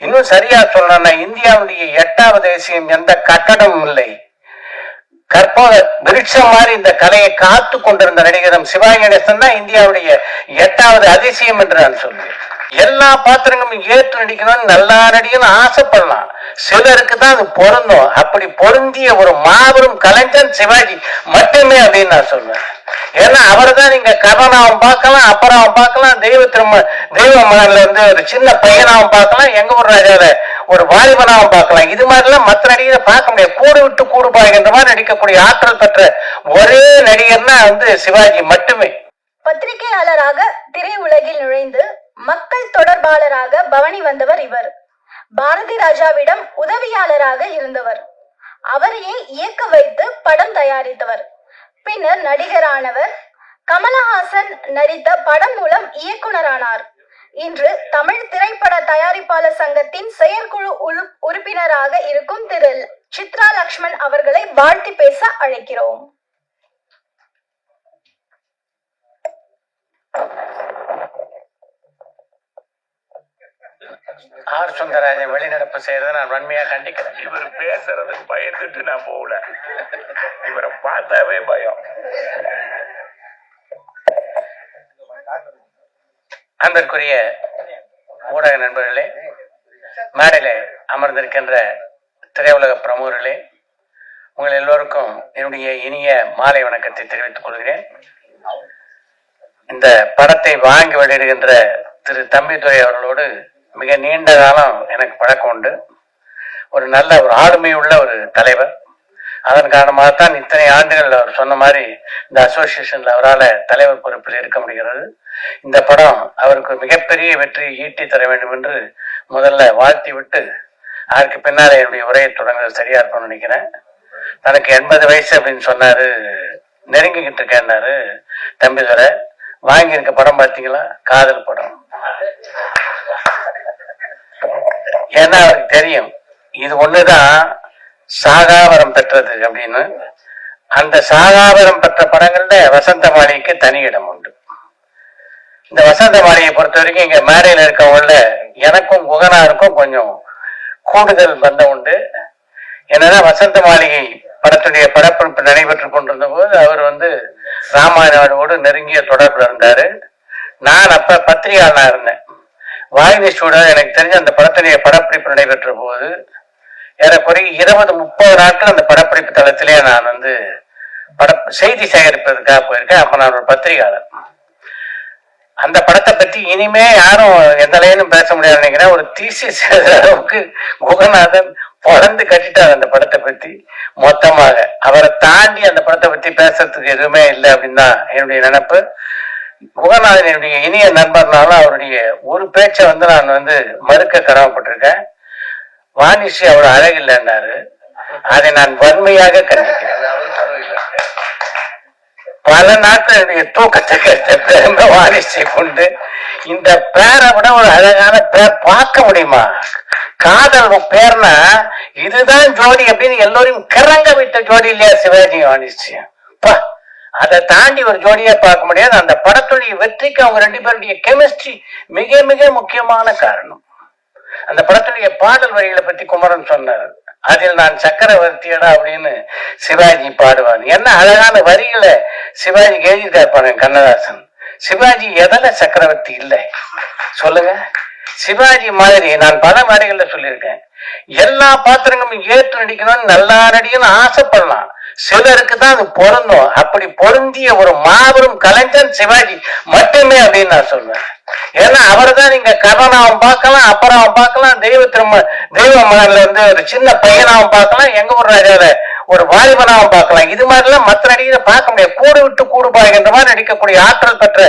இன்னும் சரியா சொல்லணும்னா இந்தியாவுடைய எட்டாவது தேசியம் எந்த கட்டடமும் இல்லை. கற்பக விருட்சம் மாதிரி இந்த கலையை காத்து கொண்டிருந்த நடிகரும் சிவாஜி கணேசன் தான் இந்தியாவுடைய எட்டாவது அதிசயம் என்று நான் சொல்லுவேன் எல்லா பாத்திரங்களும் ஏற்று நடிக்கணும்னு நல்லா நடிக்கணும்னு ஆசைப்படலாம். சிலருக்கு தான் அது பொருந்தும். அப்படி பொருந்திய ஒரு மாபெரும் கலைஞன் சிவாஜி மட்டுமே அப்படின்னு நான் சொல்லுவேன் ஏன்னா அவரை தான் நீங்க கர்ணனாவும் பார்க்கலாம் அப்பராவும் பார்க்கலாம் தெய்வ திரும்ப தெய்வ மகன்ல இருந்து ஒரு சின்ன பையனாவும் பார்க்கலாம் எங்க ஊர் ராஜால ஒரு வாலிபனாவும் பார்க்கலாம். இது மாதிரிலாம் மற்ற நடிகரை பார்க்க முடியாது. கூடு விட்டு கூடு பாய்கின்ற மாதிரி நடிக்கக்கூடிய ஆற்றல் பெற்ற ஒரே நடிகர்னா வந்து சிவாஜி மட்டுமே. பத்திரிகையாளராக திரையுலகில் நுழைந்து மக்கள் தொடர்பாளராக பவனி வந்தவர் இவர். பாரதி ராஜாவிடம் உதவியாளராக இருந்தவர். அவரையே இயக்க வைத்து படம் தயாரித்தவர். பின்னர் நடிகரானவர் கமலஹாசன் நடித்த படம் மூலம் இயக்குனரானார் இன்று தமிழ் திரைப்பட தயாரிப்பாளர் சங்கத்தின் செயற்குழு உறு- உறுப்பினராக இருக்கும் திரு சித்ரா லக்ஷ்மண் அவர்களை வாழ்த்தி பேச அழைக்கிறோம். ஆர் சுந்தரராஜன் வெளிநடப்பு செய்யறதை நான் வன்மையா கண்டிக்கிறேன். இவர் பேசுறதுக்கு பயந்துட்டு நான் போகல. பார்த்தாவே பயம். அன்பிற்குரிய ஊடக நண்பர்களே மேடையில அமர்ந்திருக்கின்ற திரையுலக பிரமுகர்களே உங்கள் எல்லோருக்கும் என்னுடைய இனிய மாலை வணக்கத்தை தெரிவித்துக் கொள்கிறேன். இந்த படத்தை வாங்கி வெளியிடுகின்ற திரு தம்பிதுரை அவர்களோடு மிக நீண்ட காலம் எனக்கு பழக்கம் உண்டு. ஒரு நல்ல ஒரு ஆளுமையுள்ள ஒரு தலைவர். அதன் காரணமாகத்தான் இத்தனை ஆண்டுகள் அவர் சொன்ன மாதிரி இந்த அசோசியேஷன்ல அவரால் தலைவர் பொறுப்பில் இருக்க முடிகிறது. இந்த படம் அவருக்கு மிகப்பெரிய வெற்றியை ஈட்டி தர வேண்டும் என்று முதல்ல வாழ்த்தி விட்டு அதற்கு பின்னால் என்னுடைய உரையை தொடங்குறது சரியா இருக்கும்னு நினைக்கிறேன். தனக்கு எண்பது வயசு அப்படின்னு சொன்னாரு நெருங்கிக்கிட்டு இருக்கேன்னாரு தம்பிதுரை வாங்கியிருக்க படம் பார்த்தீங்களா? காதல் படம். ஏன்னா அவருக்கு தெரியும் இது ஒண்ணுதான் சாகாவரம் பெற்றது அப்படின்னு. அந்த சாகாவரம் பெற்ற படங்கள்ல வசந்த மாளிகைக்கு தனி இடம் உண்டு. இந்த வசந்த மாளிகையை பொறுத்த வரைக்கும் இங்க மேடையில் இருக்கவங்கள எனக்கும் குகனாருக்கும் கொஞ்சம் கூடுதல் பந்தம் உண்டு. என்னன்னா வசந்த மாளிகை படத்துடைய படப்பிடிப்பு நடைபெற்று கொண்டிருந்த போது அவர் வந்து ராமாயணோடு நெருங்கிய தொடர்பில் இருந்தாரு. நான் அப்ப பத்திரிகையாளனா இருந்தேன். வாய்வி ஸ்டூடியோ எனக்கு தெரிஞ்ச அந்த படத்துடைய படப்பிடிப்பு நடைபெற்ற போது ஏறக்குறைய இருபது முப்பது நாட்கள் அந்த படப்பிடிப்பு தளத்திலே நான் வந்து பட செய்தி சேகரிப்பதற்காக போயிருக்கேன். அப்ப நான் ஒரு பத்திரிகையாளர். அந்த படத்தை பத்தி இனிமே யாரும் எந்த லைனும் பேச முடியாது நினைக்கிறேன். ஒரு தீசி அளவுக்கு குகநாதன் பொழந்து கட்டிட்டார் அந்த படத்தை பத்தி. மொத்தமாக அவரை தாண்டி அந்த படத்தை பத்தி பேசுறதுக்கு எதுவுமே இல்லை அப்படின்னு தான் என்னுடைய நினைப்பு. குகநாதன் என்னுடைய இனிய நண்பர்னாலும் அவருடைய ஒரு பேச்சை வந்து நான் வந்து மறுக்க கடமைப்பட்டிருக்கேன். வாணிஷி அவ்வளவு அழகில்லைன்னாரு. அதை நான் வன்மையாக கண்டிக்கிறேன். பல நாட்கள் என்னுடைய தூக்கத்தை வாரிசை கொண்டு இந்த பேரை விட ஒரு அழகான பேர் பார்க்க முடியுமா? காதல் பேர்னா இதுதான் ஜோடி அப்படின்னு எல்லோரையும் கிறங்க விட்ட ஜோடி இல்லையா சிவாஜி வாணிசி? பா அதை தாண்டி ஒரு ஜோடியா பார்க்க முடியாது. அந்த படத்துடைய வெற்றிக்கு அவங்க ரெண்டு பேருடைய கெமிஸ்ட்ரி மிக மிக முக்கியமான காரணம். அந்த படத்துடைய பாடல் வரிகளை பத்தி குமரன் சொன்னார். அதில் நான் சக்கரவர்த்தியடா அப்படின்னு சிவாஜி பாடுவான். என்ன அழகான வரிகளை சிவாஜி எழுதியிருக்கார் பாருங்க கண்ணதாசன். சிவாஜி எதில் சக்கரவர்த்தி இல்லை? சொல்லுங்க. சிவாஜி மாதிரி நான் பல வரிகளில் சொல்லியிருக்கேன். எல்லா பாத்திரங்களும் ஏற்று நடிக்கணும்னு நல்லா நடிக்கணும்னு ஆசைப்படலாம். சிலருக்கு தான் அது பொருந்தும். அப்படி பொருந்திய ஒரு மாபெரும் கலைஞன் சிவாஜி மட்டுமே அப்படின்னு நான் சொல்லுவேன் ஏன்னா அவரை தான் நீங்க கர்ணனாவும் பார்க்கலாம் அப்பராவும் பார்க்கலாம் தெய்வ திரும்ப தெய்வ மகன்ல இருந்து ஒரு சின்ன பையனாவும் பார்க்கலாம் எங்க ஊர் ராஜால ஒரு வாலிபனாவும் பார்க்கலாம். இது மாதிரிலாம் மற்ற நடிகரை பார்க்க முடியாது. கூடு விட்டு கூடு பாய்கின்ற மாதிரி நடிக்கக்கூடிய ஆற்றல் பெற்ற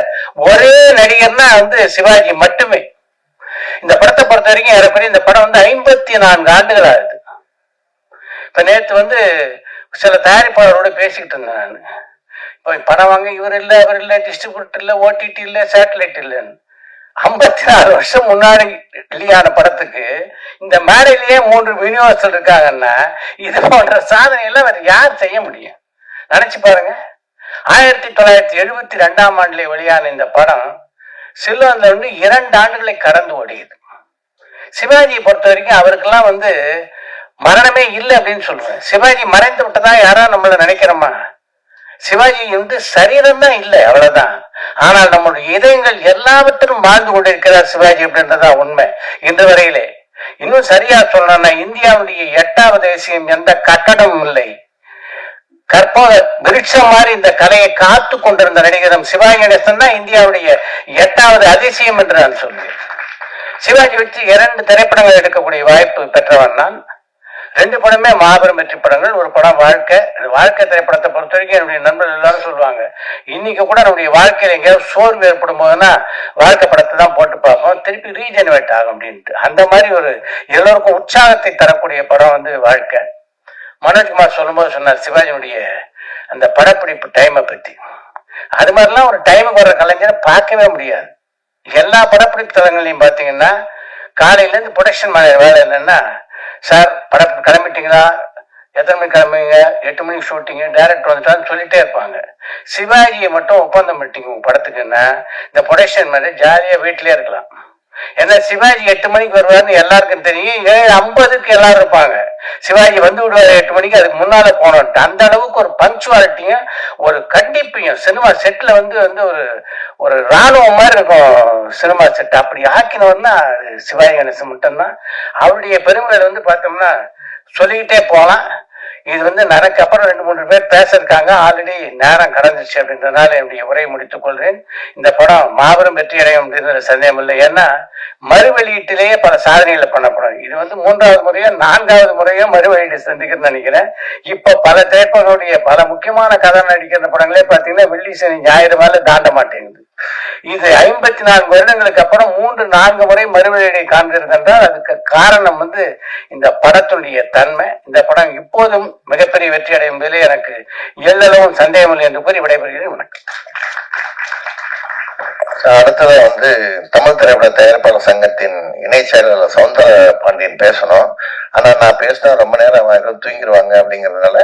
ஒரே நடிகர்னா வந்து சிவாஜி மட்டுமே. இந்த படத்தை பொறுத்த வரைக்கும் ஏறக்குறைய இந்த படம் வந்து ஐம்பத்தி நான்கு ஆண்டுகள் ஆகுது இப்ப நேத்து வந்து சில தயாரிப்பாளரோட பேசிக்கிட்டு இருந்தேன் நான். இப்போ படம் வாங்க இவர் இல்லை அவர் இல்லை டிஸ்ட்ரிபியூட்டர் இல்லை ஓடிடி இல்லை சேட்டலைட் இல்லைன்னு. ஐம்பத்தி நாலு வருஷம் முன்னாடி வெளியான படத்துக்கு இந்த மேடையிலேயே மூன்று விநியோகஸ்தர் இருக்காங்கன்னா இது போன்ற சாதனையெல்லாம் வேற யார் செய்ய முடியும்? நினைச்சு பாருங்க. ஆயிரத்தி தொள்ளாயிரத்தி எழுபத்தி ரெண்டாம் ஆண்டுல வெளியான இந்த படம் சில்வன்ல வந்து இரண்டு ஆண்டுகளை கடந்து ஓடியது. சிவாஜியை பொறுத்த வரைக்கும் அவருக்கெல்லாம் வந்து மரணமே இல்லை அப்படின்னு சொல்லுவேன் சிவாஜி மறைந்து விட்டதா யாரா நம்மள நினைக்கிறோமா? சிவாஜி வந்து சரீரம் தான் இல்லை அவ்வளவுதான். ஆனால் நம்முடைய இதயங்கள் எல்லாவற்றிலும் வாழ்ந்து கொண்டிருக்கிறார் சிவாஜி அப்படின்றதா உண்மை. இன்று வரையிலே இன்னும் சரியா சொல்லணும்னா இந்தியாவுடைய எட்டாவது தேசியம் எந்த கட்டடமும் இல்லை. கற்பக விருட்சம் மாதிரி இந்த கலையை காத்து கொண்டிருந்த நடிகரும் சிவாஜி கணேசன் தான் இந்தியாவுடைய எட்டாவது அதிசயம் என்று நான் சொல்லுவேன் சிவாஜி வச்சு இரண்டு திரைப்படங்கள் எடுக்கக்கூடிய வாய்ப்பு பெற்றவன் நான். ரெண்டு படமே மாபெரும் வெற்றி படங்கள். ஒரு படம் வாழ்க்கை. வாழ்க்கை திரைப்படத்தை பொறுத்த வரைக்கும் என்னுடைய நண்பர்கள் எல்லாரும் சொல்லுவாங்க. இன்னைக்கு கூட நம்முடைய வாழ்க்கையில் எங்கேயாவது சோர்வு ஏற்படும் போதுன்னா வாழ்க்கை படத்தை தான் போட்டு பார்ப்போம். திருப்பி ரீஜெனரேட் ஆகும் அப்படின்ட்டு. அந்த மாதிரி ஒரு எல்லோருக்கும் உற்சாகத்தை தரக்கூடிய படம் வந்து வாழ்க்கை. மனோஜ்குமார் சொல்லும்போது சொன்னார் சிவாஜியுடைய அந்த படப்பிடிப்பு டைமை பத்தி. அது மாதிரிலாம் ஒரு டைமுக்கு வர்ற கலைஞரை பார்க்கவே முடியாது. எல்லா படப்பிடிப்பு தளங்களையும் பார்த்தீங்கன்னா காலையில இருந்து ப்ரொடக்ஷன் வேலை என்னன்னா சார் படம் கிளம்பிட்டீங்களா எத்தனை மணிக்கு கிளம்புங்க எட்டு மணிக்கு ஷூட்டிங்கு டேரக்டர் வந்துட்டான்னு சொல்லிட்டே இருப்பாங்க. சிவாஜியை மட்டும் ஒப்பந்தம் பண்ணிட்டீங்க உங்க படத்துக்குன்னா இந்த ப்ரொடக்ஷன் மாதிரி ஜாலியாக வீட்டிலே இருக்கலாம். ஏன்னா சிவாஜி எட்டு மணிக்கு வருவாருன்னு எல்லாருக்கும் தெரியும். ஏழு ஐம்பதுக்கு எல்லாரும் இருப்பாங்க. சிவாஜி வந்து விடுவாரு எட்டு மணிக்கு அதுக்கு முன்னால போனோன்ட்டு. அந்த அளவுக்கு ஒரு பங்க்சுவாலிட்டியும் ஒரு கண்டிப்பையும் சினிமா செட்ல வந்து வந்து ஒரு ஒரு ராணுவம் மாதிரி இருக்கும் சினிமா செட் அப்படி ஆக்கினவர்னா அது சிவாஜி கணேசன் மட்டும்தான். அவருடைய பெருமைகள் வந்து பார்த்தோம்னா சொல்லிக்கிட்டே போகலாம். இது வந்து நடக்க அப்புறம் ரெண்டு மூணு பேர் பேச இருக்காங்க ஆல்ரெடி நேரம் கடந்துச்சு அப்படின்றதுனால என்னுடைய உரையை முடித்துக் கொள்கிறேன். இந்த படம் மாபெரும் வெற்றி அடையும் அப்படின்றது சந்தேகம் இல்லை. ஏன்னா மறு வெளியீட்டிலேயே பல சாதனைகளை பண்ணப்படும். இது வந்து மூன்றாவது முறையோ நான்காவது முறையோ மறு வெளியீடு சந்திக்கிறேன்னு நினைக்கிறேன். இப்ப பல திரைப்படங்களுடைய பல முக்கியமான கதை நடிக்கிற படங்களே பாத்தீங்கன்னா வெள்ளி சனி ஞாயிறு மேல தாண்ட மாட்டேங்குது. இது ஐம்பத்தி நான்கு வருடங்களுக்கு அப்புறம் மூன்று நான்கு முறை மறுவெளியீடை காண்பிருக்கின்றால் அதுக்கு காரணம் வந்து இந்த படத்துடைய தன்மை. இந்த படம் இப்போதும் மிகப்பெரிய வெற்றி அடையும் என்பதிலே எனக்கு எல்லளவும் சந்தேகமில்லை என்று கூறி விடைபெறுகிறேன். வணக்கம். அடுத்தது வந்து தமிழ் திரைப்பட தயாரிப்பாளர் சங்கத்தின் இணை செயலாளர் சவுந்தர பாண்டியன் பேசணும். ஆனா நான் பேசினா ரொம்ப நேரம் அவங்க தூங்கிடுவாங்க அப்படிங்கறதுனால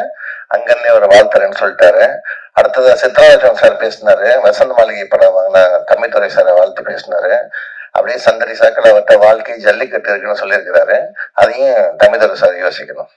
அங்கன்னே ஒரு வாழ்த்துறேன்னு சொல்லிட்டாரு. அடுத்தது சித்ராராஜன் சார் பேசினாரு. வசந்த மாளிகை படம் வாங்கின தமிழ்துறை சாரை வாழ்த்து பேசினாரு. அப்படியே சந்தடி சாக்கள் அவர்கிட்ட வாழ்க்கை ஜல்லிக்கட்டு இருக்குன்னு சொல்லியிருக்கிறாரு. அதையும் தமிழ்துறை சார் யோசிக்கணும்.